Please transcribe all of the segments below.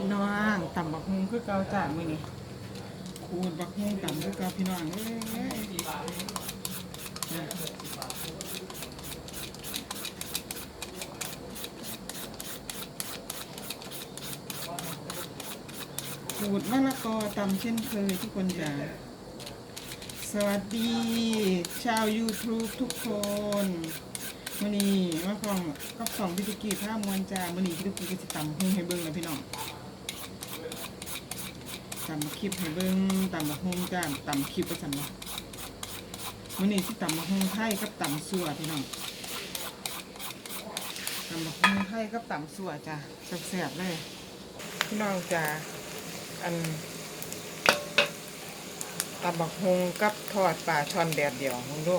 พี่น้องต่ำบักฮุงคือเกาจ้ามือนี่ขูดบักฮุงต่ำคือเกาพี่น้องเอ้ยขูดมะละกอตำเช่นเคยทุกคนจ้าสวัสดี ชาว YouTube ทุกคนมื่อนี้มาของก็ของพิธีกีผ้ามวนจ้ามื่อนี้พิธีกีก็จะตำฮุงให้เบิ่งแล้วพี่น้อง ตำมาคลิปให้เบิ้งตำมาฮงจ้าตำคลิปประจันวะมื้อนี้ที่ตำมาฮงไทยกับตำสัวพี่น้องตำมาฮงไทยกับตำสัวจ้าแซ่บๆเลยพี่น้องจ้าอันตำบักฮงกับทอดปลาช่อนแดดเดียวมึงดู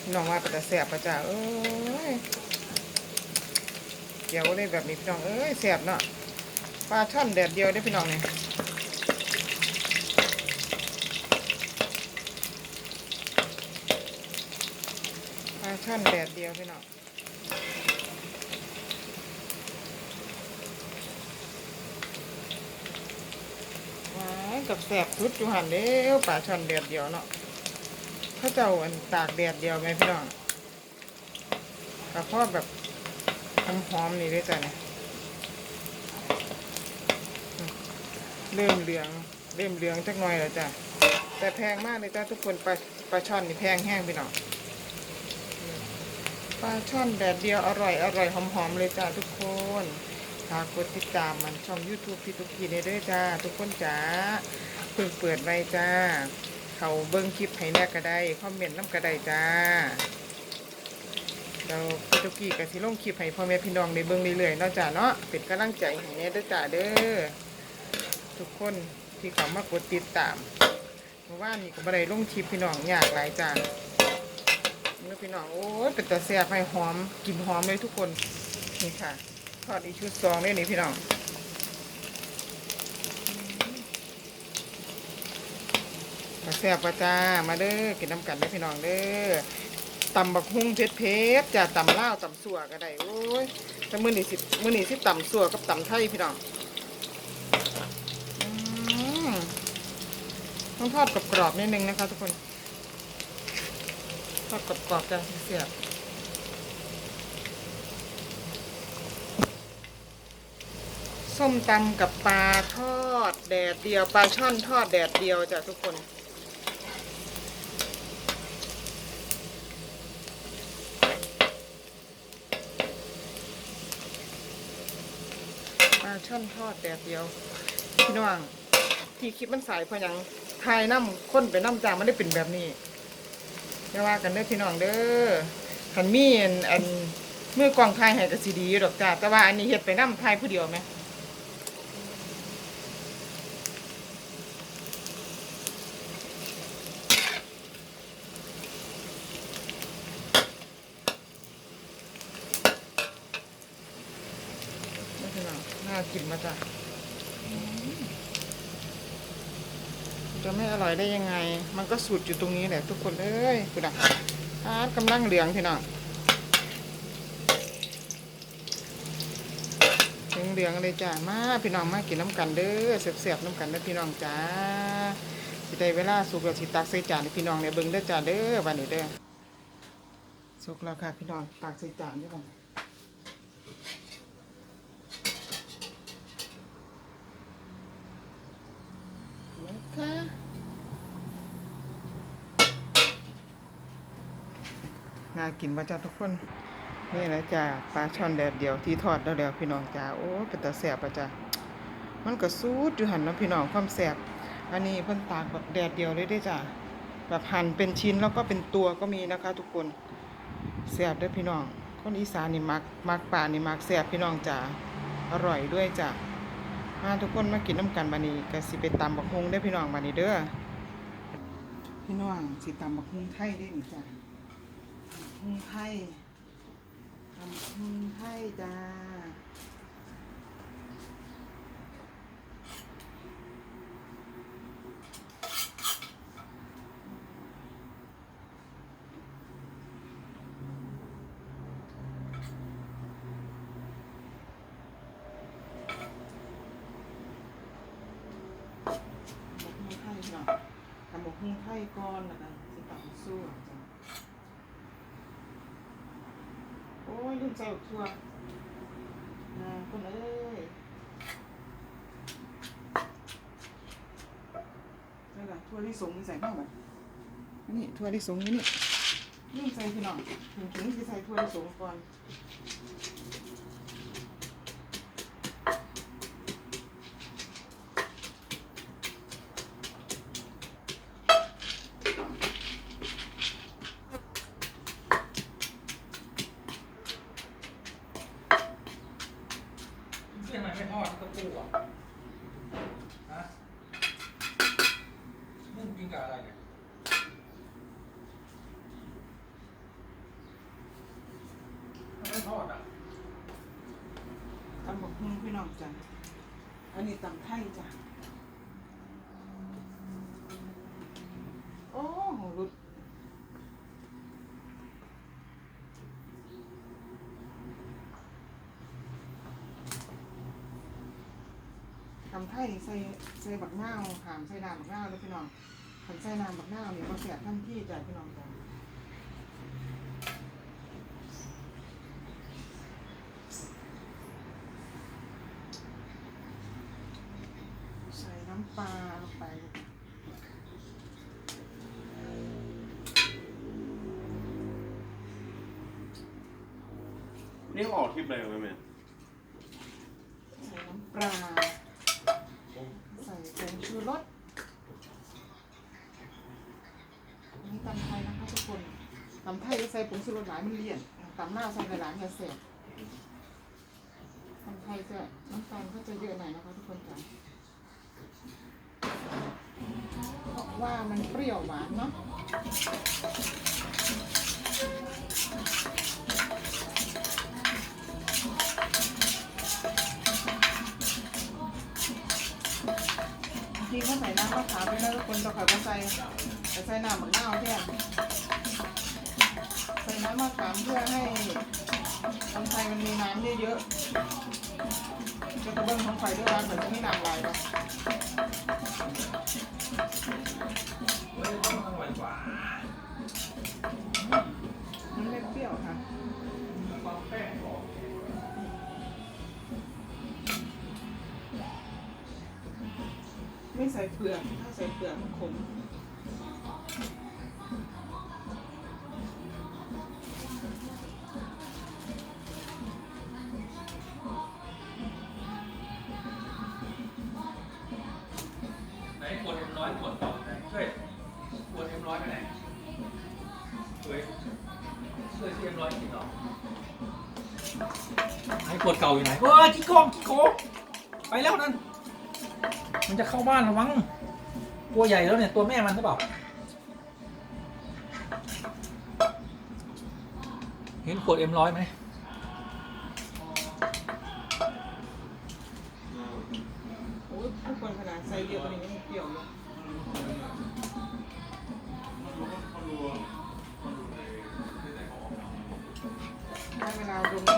พี่น้องว่าป็นตาแซ่บปะจ้าเอ้ยเกี่ยวเลยแบบนี้พี่น้องเอ้ยแซ่บเนาะปลาช่อนแดดเดียวได้พี่น้องเนี่ย ปลา ช่นแดดเดียวพี่น้องว้ายกับแสบสุดอยู่หันเด้วปลาช่อนแดดเดียวเนาะเข้าเจ้าอันตากแดดเดียวไหมพี่น้องกับพ่อแบบหอมๆนี่ด้วยจ้ะเนี่ยเริ่มเหลืองเริ่มเหลืองจักหน่อยแล้วจ้ะแต่แพงมากเลยจ้ะทุกคนปลาปลาช่อนนี่แพงแห้งพี่น้อง ปลาช่อนแดดเดียวอร่อยอร่อยหอมๆเลยจ้าทุกคนฝากกดติดตามมันช่อง YouTube พี่ตุกกี้ในด้วยจ้า ทุกคนจ้าเพิ่งเปิดไว้จ้า เขาเบิ้งคลิปให้แน่ก็ได้คอมเมนต์น้ำก็ได้จ้าเราพี่ตุกกี้กับสิลงคลิปให้พ่อแม่พี่น้องในเบิ้งเรื่อยๆเนาะจ้าเนาะเป็นกำลังใจให้แน่ด้วยจ้าเด้อทุกคนที่เขามากดติดตามเมื่อวานนี้ก็บ่ได้ลงคลิปพี่น้องยากหลายจ้า นี่พี่น้องโอ้ยเป็นตาแซ่บให้หอมกลิ่นหอมเลยทุกคนนี่ค่ะทอดอีกชุดซองด้วยนี่พี่น้องตาแซ่บประจ้ามาเด้อกินน้ำกันเด้อพี่น้องเด้อตำบักฮุ่งเผ็ดเผ็ดๆจ้าตำลาตำสัวก็ได้โอ้ยแต่มื้อนี้สิมื้อนี้สิตำสัวกับตำไทยพี่น้องอืมต้องทอดกรอบๆนิดนึงนะคะทุกคน ทอดกรอบๆจังเสียบส้มตำกับปลาทอดแดดเดียวปลาช่อนทอดแดดเดียวจ้ะทุกคน ปลาช่อนทอดแดดเดียวพี่น้องที่คลิปมันสายเพราะยังทายน้ำข้นไปน้ำจางมันได้เป็นแบบนี้ อย่าว่ากันเด้อพี่น้องเด้อขันมีอันอันมือกองไทยให้ก็สิดีดอกจ้าแต่ว่าอันนี้เฮ็ดไปนำไทยผู้เดียวไหมเด้อพี่น้องน่ากินมาจ้ะอืมจะไม่อ ร่อยได้ยังไง มันก็สูตรอยู่ตรงนี้แหละทุกคนเอ้ยคุณอะทานกำลังเหลืองพี่น้องเหลืองๆเลยจ้ามาพี่น้องมากินน้ำกันเด้อเสียบๆน้ำกันเด้อพี่น้องจ้าสิได้เวลาสุกแล้วสิตักใส่จานพี่น้องเนี่ยเบิ่งเด้อจ้าเด้อวันนี้เด้อสุกแล้วค่ะพี่น้องตักใส่จานด้วยกันนะคะ น่า กินมาจ้าทุกคนนี่นะจ้าปลาช่อนแดดเดียวที่ทอดแล้วแล้วพี่น้องจ้าโอ้เป็นตาแสบประจ้ามันก็สูดอยู่หันนาะพี่น้องความแสบอันนี้เพิ่นตากแบบแดดเดียวเลยได้จ้าแบบหั่นเป็นชิ้นแล้วก็เป็นตัวก็มีนะคะ ทุกคนแสบด้อพี่น้อง คนอีสานนี่มักมักป่านี่มักแสบพี่น้องจ้าอร่อยด้วยจ้ามาทุกคนมากินน้ำกันบันนี้ก็สิไปตำบักฮงได้พี่น้องบันนี้เด้อพี่น้องสิตำบักฮงไทยได้หนี่จ้า มีไพ่มีไพ่จ้าทำบอกให้ไข่ก่อนแล้วกันสิตองสู้จ้ ลืมใส่บักทั่วนะคนเอ้ยนี่ล่ะทั่วที่สงนี่ใส่เข้าไปนี่ทั่วที่สงนี่นี่ลืมใส่พี่น้องถึงถึงสิใส่ทั่วที่สงก่อน ทำไมไม่ทอดตะปูอะฮะมึงกินกับอะไรเนี่ยทำไมไม่ทอดอะตำบักหุ่งพี่น้องจ้ะอันนี้ตำไทยจ้ะ โอ้โหรุด ตำไทยใส่ใส่บักนาวหามใส่น้ำบักนาวเลยพี่น้องขันใส่น้ำบักนาวนี่ก็แสบทันทีจ้ะพี่น้องจ้ะใส่น้ำปลาลงไปนี่เขาออกคลิปอะไรกันไหมใส่น้ำปลา ใส่ผงชูรสอันนี้ตำไทยนะคะทุกคน ตำไทยจะใส่ผงชูรสหลายมันเลี่ยนตำหน้าใส่หลายๆจะเสร็จตำไทยจะน้ำตาลก็จะเยอะหน่อยนะคะทุกคนจ้ะเพราะว่ามันเปรี้ยวหวานเนาะที่เขาใส่น้ำมะขามไปแล้วทุกคนต้องขอยมาใส่ใส่น้ำมะนาวแท น้ำมะขามเพื่อให้ตำไทยมันมีน้ำเยอะๆจะกระเบื้องของไฟด้วยว่าเหมือนจะไม่นำลายหรอกเฮ้ยต้องอร่อยกว่ามันไม่เปรี้ยวค่ะไม่ใส่เปลือกถ้าใส่เปลือกมันขม วดเก่าอยู่ไหนเฮ้ยกี่โกงกี่โกงไปแล้วนั่น มันจะเข้าบ้านแล้วมั้งตัวใหญ่แล้วเนี่ย ตัวแม่มันหรือเปล่า เห็นขวดเอ็มร้อยไหมโอ้ยทุกคนขนาดใส่เยอะกว่านี้ยังเปรี้ยวเลยได้เวลาดมเครื่อง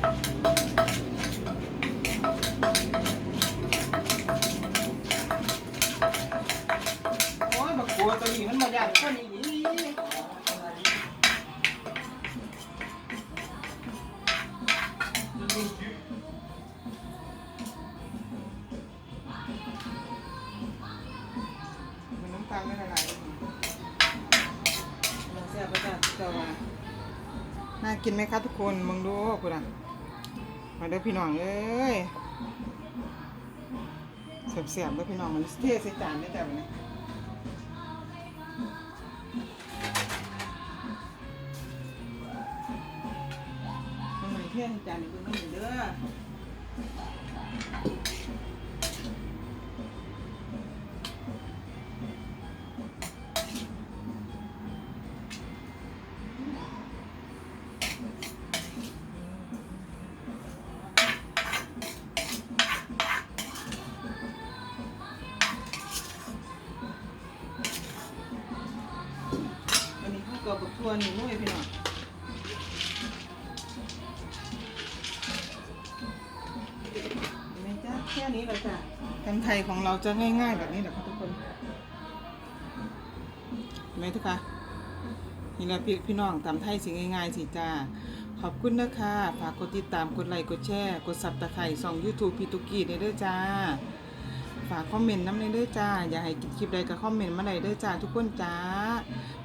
โอ้ยบักบัวตัวนี้มันมาอย่างคนนี้มันน้ำตาลไม่ละลายเรเสียประจัตัวน่ากินไหมคะทุกคนมึงดูคุณอะ มาเด้อพี่น้องเอ้ยเสียบๆเด้อพี่น้องมันเทใส่จานได้แต่วันนี้มันไมเทใส่จานนี่เพิ่นเด้อ นี้ข้าวเกลือบักทั่วนี่นุ่ยพี่น้องเห็นไหมจ๊ะแค่นี้เลยจ้ะตำไทยของเราจะง่ายๆแบบนี้แหละค่ะทุกคนเห็นไหมทุกคะนี่แหละพี่พี่น้องตำไทยสิง่ายๆสิจ้าขอบคุณนะคะฝากกดติดตามกดไลค์กดแชร์กดซับตะไคร่ส่อง YouTube พี่ตุกี้ในเด้อจ้า ฝากคอมเมนต์น้ำในเด้อจ้า อย่าให้กินคลิปใดก็คอมเมนต์มาได้เด้อจ้าทุกคนจ้า